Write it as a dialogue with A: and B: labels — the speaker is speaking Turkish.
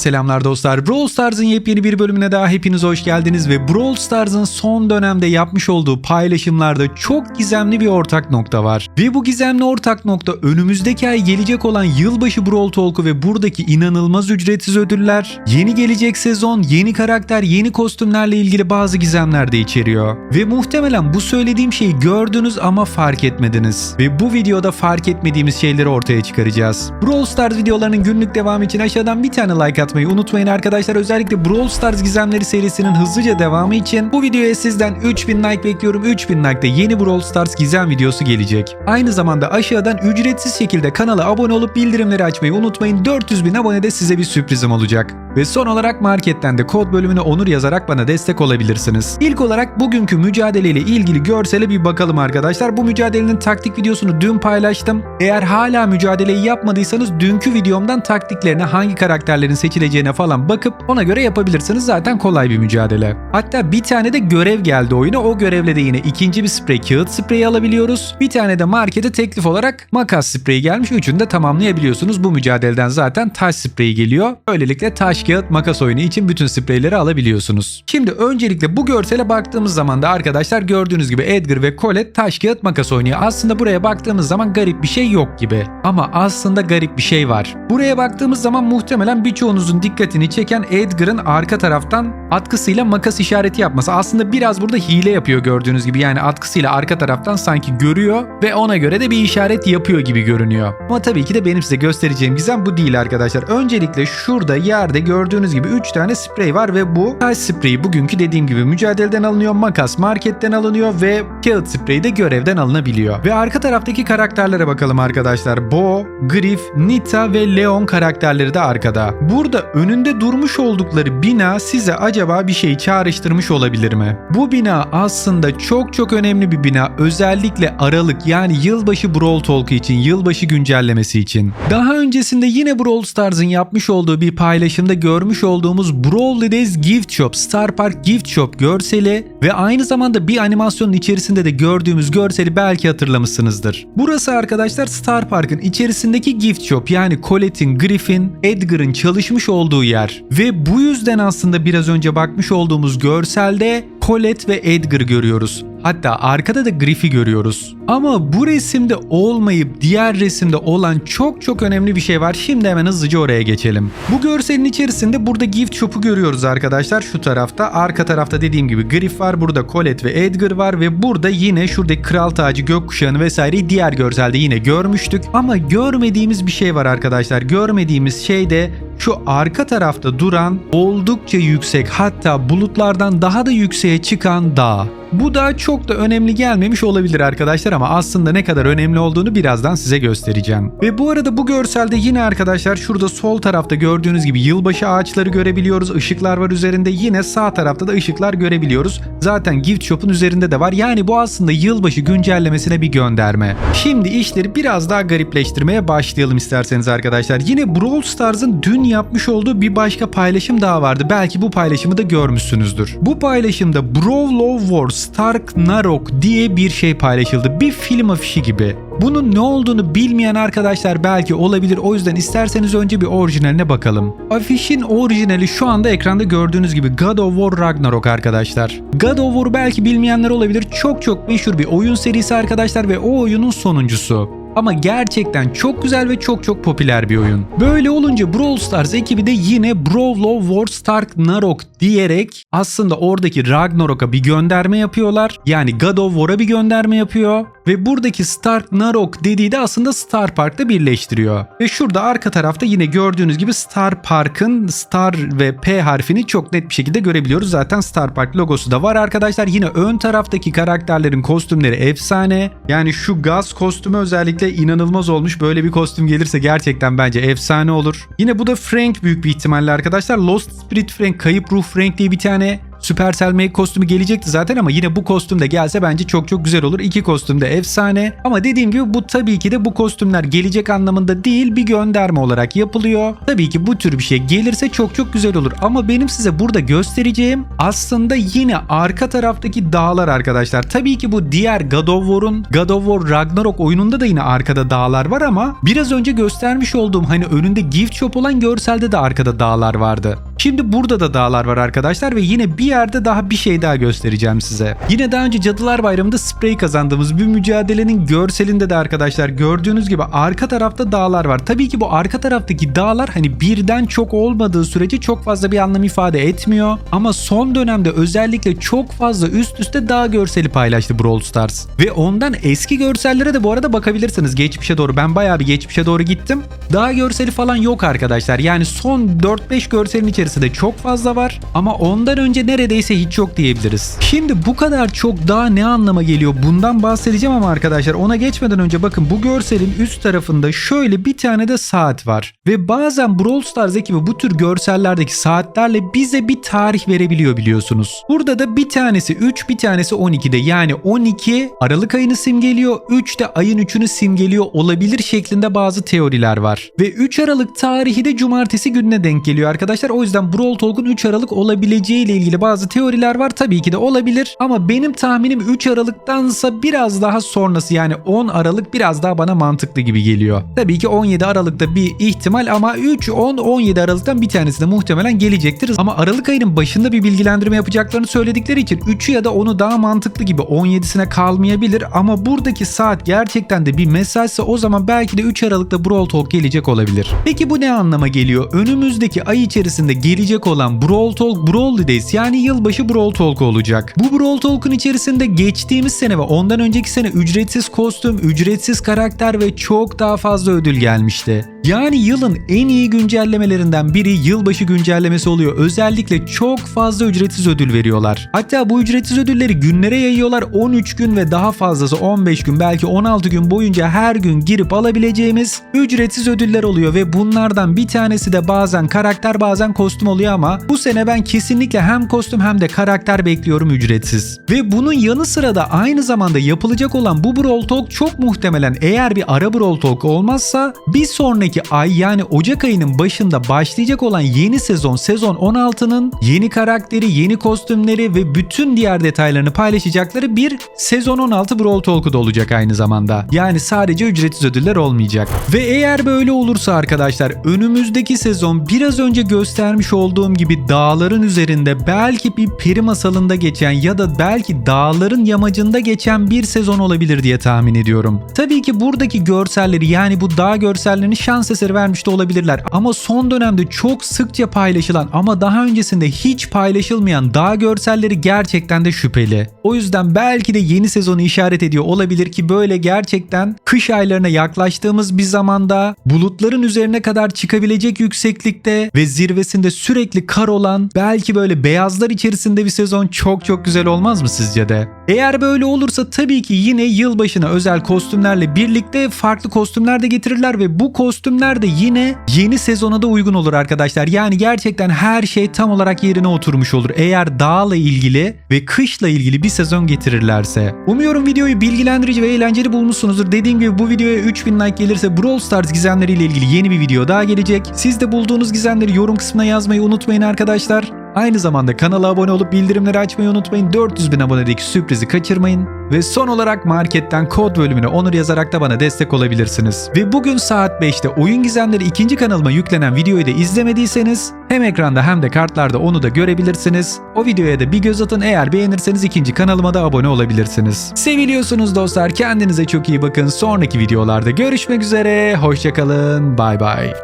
A: Selamlar dostlar. Brawl Stars'ın yepyeni bir bölümüne daha hepiniz hoş geldiniz ve Brawl Stars'ın son dönemde yapmış olduğu paylaşımlarda çok gizemli bir ortak nokta var. Ve bu gizemli ortak nokta önümüzdeki ay gelecek olan yılbaşı Brawl Talk'u ve buradaki inanılmaz ücretsiz ödüller, yeni gelecek sezon, yeni karakter, yeni kostümlerle ilgili bazı gizemler de içeriyor. Ve muhtemelen bu söylediğim şeyi gördünüz ama fark etmediniz. Ve bu videoda fark etmediğimiz şeyleri ortaya çıkaracağız. Brawl Stars videolarının günlük devamı için aşağıdan bir tane like atmayı unutmayın arkadaşlar. Özellikle Brawl Stars gizemleri serisinin hızlıca devamı için bu videoya sizden 3000 like bekliyorum. 3000 like'da yeni Brawl Stars gizem videosu gelecek. Aynı zamanda aşağıdan ücretsiz şekilde kanala abone olup bildirimleri açmayı unutmayın. 400 bin abonede size bir sürprizim olacak. Ve son olarak marketten de kod bölümüne onur yazarak bana destek olabilirsiniz. İlk olarak bugünkü mücadeleyle ilgili görsele bir bakalım arkadaşlar. Bu mücadelenin taktik videosunu dün paylaştım. Eğer hala mücadeleyi yapmadıysanız dünkü videomdan taktiklerine hangi karakterlerin seçileceğine falan bakıp ona göre yapabilirsiniz. Zaten kolay bir mücadele. Hatta bir tane de görev geldi oyuna. O görevle de yine ikinci bir sprey kağıt spreyi alabiliyoruz. Bir tane de markete teklif olarak makas spreyi gelmiş. Üçünü de tamamlayabiliyorsunuz. Bu mücadeleden zaten taş spreyi geliyor. Böylelikle taş kağıt makas oyunu için bütün spreyleri alabiliyorsunuz. Şimdi öncelikle bu görsele baktığımız zaman da arkadaşlar gördüğünüz gibi Edgar ve Colette taş kağıt makas oynuyor. Aslında buraya baktığımız zaman garip bir şey yok gibi. Ama aslında garip bir şey var. Buraya baktığımız zaman muhtemelen birçoğunuzun dikkatini çeken Edgar'ın arka taraftan atkısıyla makas işareti yapması. Aslında biraz burada hile yapıyor gördüğünüz gibi. Yani atkısıyla arka taraftan sanki görüyor ve ona göre de bir işaret yapıyor gibi görünüyor. Ama tabii ki de benim size göstereceğim gizem bu değil arkadaşlar. Öncelikle şurada yerde gördüğünüz gibi 3 tane sprey var ve bu taş spreyi bugünkü dediğim gibi mücadeleden alınıyor. Makas marketten alınıyor ve kağıt spreyi de görevden alınabiliyor. Ve arka taraftaki karakterlere bakalım arkadaşlar. Bo, Griff, Nita ve Leon karakterleri de arkada. Burada önünde durmuş oldukları bina size acaba bir şey çağrıştırmış olabilir mi? Bu bina aslında çok çok önemli bir bina. Özellikle Aralık yani yılbaşı Brawl Talk için, yılbaşı güncellemesi için. Daha öncesinde yine Brawl Stars'ın yapmış olduğu bir paylaşımda görmüş olduğumuz Brawl Days Gift Shop, Star Park Gift Shop görseli ve aynı zamanda bir animasyonun içerisinde de gördüğümüz görseli belki hatırlamışsınızdır. Burası arkadaşlar Star Park'ın içerisindeki Gift Shop yani Colette'in, Griffin, Edgar'ın çalışmış olduğu yer. Ve bu yüzden aslında biraz önce bakmış olduğumuz görselde Colette ve Edgar görüyoruz. Hatta arkada da Griff'i görüyoruz. Ama bu resimde olmayıp diğer resimde olan çok çok önemli bir şey var. Şimdi hemen hızlıca oraya geçelim. Bu görselin içerisinde burada gift shop'u görüyoruz arkadaşlar şu tarafta. Arka tarafta dediğim gibi Griff var. Burada Colette ve Edgar var ve burada yine şuradaki kral tacı gökkuşağını vesaireyi diğer görselde yine görmüştük. Ama görmediğimiz bir şey var arkadaşlar. Görmediğimiz şey de şu arka tarafta duran oldukça yüksek hatta bulutlardan daha da yükseğe çıkan dağ. Bu da çok da önemli gelmemiş olabilir arkadaşlar ama aslında ne kadar önemli olduğunu birazdan size göstereceğim. Ve bu arada bu görselde yine arkadaşlar şurada sol tarafta gördüğünüz gibi yılbaşı ağaçları görebiliyoruz. Işıklar var üzerinde. Yine sağ tarafta da ışıklar görebiliyoruz. Zaten Gift Shop'un üzerinde de var. Yani bu aslında yılbaşı güncellemesine bir gönderme. Şimdi işleri biraz daha garipleştirmeye başlayalım isterseniz arkadaşlar. Yine Brawl Stars'ın dün yapmış olduğu bir başka paylaşım daha vardı. Belki bu paylaşımı da görmüşsünüzdür. Bu paylaşımda Brawl of War Stark Narok diye bir şey paylaşıldı. Bir film afişi gibi. Bunun ne olduğunu bilmeyen arkadaşlar belki olabilir. O yüzden isterseniz önce bir orijinaline bakalım. Afişin orijinali şu anda ekranda gördüğünüz gibi God of War Ragnarok arkadaşlar. God of War belki bilmeyenler olabilir. Çok çok meşhur bir oyun serisi arkadaşlar ve o oyunun sonuncusu. Ama gerçekten çok güzel ve çok çok popüler bir oyun. Böyle olunca Brawl Stars ekibi de yine Brawl of War Stark Narok diyerek aslında oradaki Ragnarok'a bir gönderme yapıyorlar. Yani God of War'a bir gönderme yapıyor. Ve buradaki Stark Narok dediği de aslında Star Park'ta birleştiriyor. Ve şurada arka tarafta yine gördüğünüz gibi Star Park'ın Star ve P harfini çok net bir şekilde görebiliyoruz. Zaten Star Park logosu da var arkadaşlar. Yine ön taraftaki karakterlerin kostümleri efsane. Yani şu gaz kostümü özellikle inanılmaz olmuş. Böyle bir kostüm gelirse gerçekten bence efsane olur. Yine bu da Frank büyük bir ihtimalle arkadaşlar. Lost Spirit Frank, Kayıp Ruh Frank diye bir tane Supercell Make kostümü gelecekti zaten ama yine bu kostüm de gelse bence çok çok güzel olur. İki kostüm de efsane. Ama dediğim gibi bu tabii ki de bu kostümler gelecek anlamında değil bir gönderme olarak yapılıyor. Tabii ki bu tür bir şey gelirse çok çok güzel olur. Ama benim size burada göstereceğim aslında yine arka taraftaki dağlar arkadaşlar. Tabii ki bu diğer God of War'un God of War Ragnarok oyununda da yine arkada dağlar var ama biraz önce göstermiş olduğum hani önünde gift shop olan görselde de arkada dağlar vardı. Şimdi burada da dağlar var arkadaşlar ve yine bir yerde daha bir şey daha göstereceğim size. Yine daha önce Cadılar Bayramı'nda sprey kazandığımız bir mücadelenin görselinde de arkadaşlar gördüğünüz gibi arka tarafta dağlar var. Tabii ki bu arka taraftaki dağlar hani birden çok olmadığı sürece çok fazla bir anlam ifade etmiyor. Ama son dönemde özellikle çok fazla üst üste dağ görseli paylaştı Brawl Stars. Ve ondan eski görsellere de bu arada bakabilirsiniz geçmişe doğru. Ben bayağı bir geçmişe doğru gittim. Dağ görseli falan yok arkadaşlar. Yani son 4-5 görselin içerisinde çok fazla var. Ama ondan önce neredeyse hiç yok diyebiliriz. Şimdi bu kadar çok dağ ne anlama geliyor? Bundan bahsedeceğim ama arkadaşlar ona geçmeden önce bakın bu görselin üst tarafında şöyle bir tane de saat var. Ve bazen Brawl Stars ekibi bu tür görsellerdeki saatlerle bize bir tarih verebiliyor biliyorsunuz. Burada da bir tanesi 3 bir tanesi 12'de yani 12 Aralık ayını simgeliyor 3 de ayın 3'ünü simgeliyor olabilir şeklinde bazı teoriler var. Ve 3 Aralık tarihi de cumartesi gününe denk geliyor arkadaşlar. O yüzden Brawl Talk'un 3 Aralık olabileceği ile ilgili bazı teoriler var. Tabii ki de olabilir ama benim tahminim 3 Aralık'tansa biraz daha sonrası yani 10 Aralık biraz daha bana mantıklı gibi geliyor. Tabii ki 17 Aralık'ta bir ihtimal ama 3, 10, 17 Aralık'tan bir tanesi de muhtemelen gelecektir. Ama Aralık ayının başında bir bilgilendirme yapacaklarını söyledikleri için 3'ü ya da onu daha mantıklı gibi 17'sine kalmayabilir ama buradaki saat gerçekten de bir mesajsa o zaman belki de 3 Aralık'ta Brawl Talk gelecek olabilir. Peki bu ne anlama geliyor? Önümüzdeki ay içerisinde gelecek olan Brawl Talk Brawl Days yani yılbaşı Brawl Talk olacak. Bu Brawl Talk'un içerisinde geçtiğimiz sene ve ondan önceki sene ücretsiz kostüm, ücretsiz karakter ve çok daha fazla ödül gelmişti. Yani yılın en iyi güncellemelerinden biri yılbaşı güncellemesi oluyor. Özellikle çok fazla ücretsiz ödül veriyorlar. Hatta bu ücretsiz ödülleri günlere yayıyorlar. 13 gün ve daha fazlası 15 gün belki 16 gün boyunca her gün girip alabileceğimiz ücretsiz ödüller oluyor ve bunlardan bir tanesi de bazen karakter bazen kostüm oluyor ama bu sene ben kesinlikle hem kostüm hem de karakter bekliyorum ücretsiz. Ve bunun yanı sıra da aynı zamanda yapılacak olan bu Brawl Talk çok muhtemelen eğer bir ara Brawl Talk olmazsa bir sonraki ay yani Ocak ayının başında başlayacak olan yeni sezon sezon 16'nın yeni karakteri, yeni kostümleri ve bütün diğer detaylarını paylaşacakları bir sezon 16 Brawl Talk'u da olacak aynı zamanda. Yani sadece ücretsiz ödüller olmayacak. Ve eğer böyle olursa arkadaşlar önümüzdeki sezon biraz önce göstermiş olduğum gibi dağların üzerinde belki bir peri masalında geçen ya da belki dağların yamacında geçen bir sezon olabilir diye tahmin ediyorum. Tabii ki buradaki görselleri yani bu dağ görsellerini şans eseri vermiş de olabilirler ama son dönemde çok sıkça paylaşılan ama daha öncesinde hiç paylaşılmayan dağ görselleri gerçekten de şüpheli. O yüzden belki de yeni sezonu işaret ediyor olabilir ki böyle gerçekten kış aylarına yaklaştığımız bir zamanda bulutların üzerine kadar çıkabilecek yükseklikte ve zirvesinde sürekli kar olan belki böyle beyazlar içerisinde bir sezon çok çok güzel olmaz mı sizce de? Eğer böyle olursa tabii ki yine yılbaşına özel kostümlerle birlikte farklı kostümler de getirirler ve bu kostümler de yine yeni sezona da uygun olur arkadaşlar. Yani gerçekten her şey tam olarak yerine oturmuş olur. Eğer dağla ilgili ve kışla ilgili bir sezon getirirlerse. Umuyorum videoyu bilgilendirici ve eğlenceli bulmuşsunuzdur. Dediğim gibi bu videoya 3000 like gelirse Brawl Stars gizemleriyle ilgili yeni bir video daha gelecek. Siz de bulduğunuz gizemleri yorum kısmına yazmayı unutmayın arkadaşlar. Aynı zamanda kanala abone olup bildirimleri açmayı unutmayın. 400 bin abonedeki sürprizi kaçırmayın. Ve son olarak marketten kod bölümüne onur yazarak da bana destek olabilirsiniz. Ve bugün saat 5'te Oyun Gizemleri ikinci kanalıma yüklenen videoyu da izlemediyseniz hem ekranda hem de kartlarda onu da görebilirsiniz. O videoya da bir göz atın eğer beğenirseniz ikinci kanalıma da abone olabilirsiniz. Seviliyorsunuz dostlar kendinize çok iyi bakın. Sonraki videolarda görüşmek üzere. Hoşçakalın. Bay bay.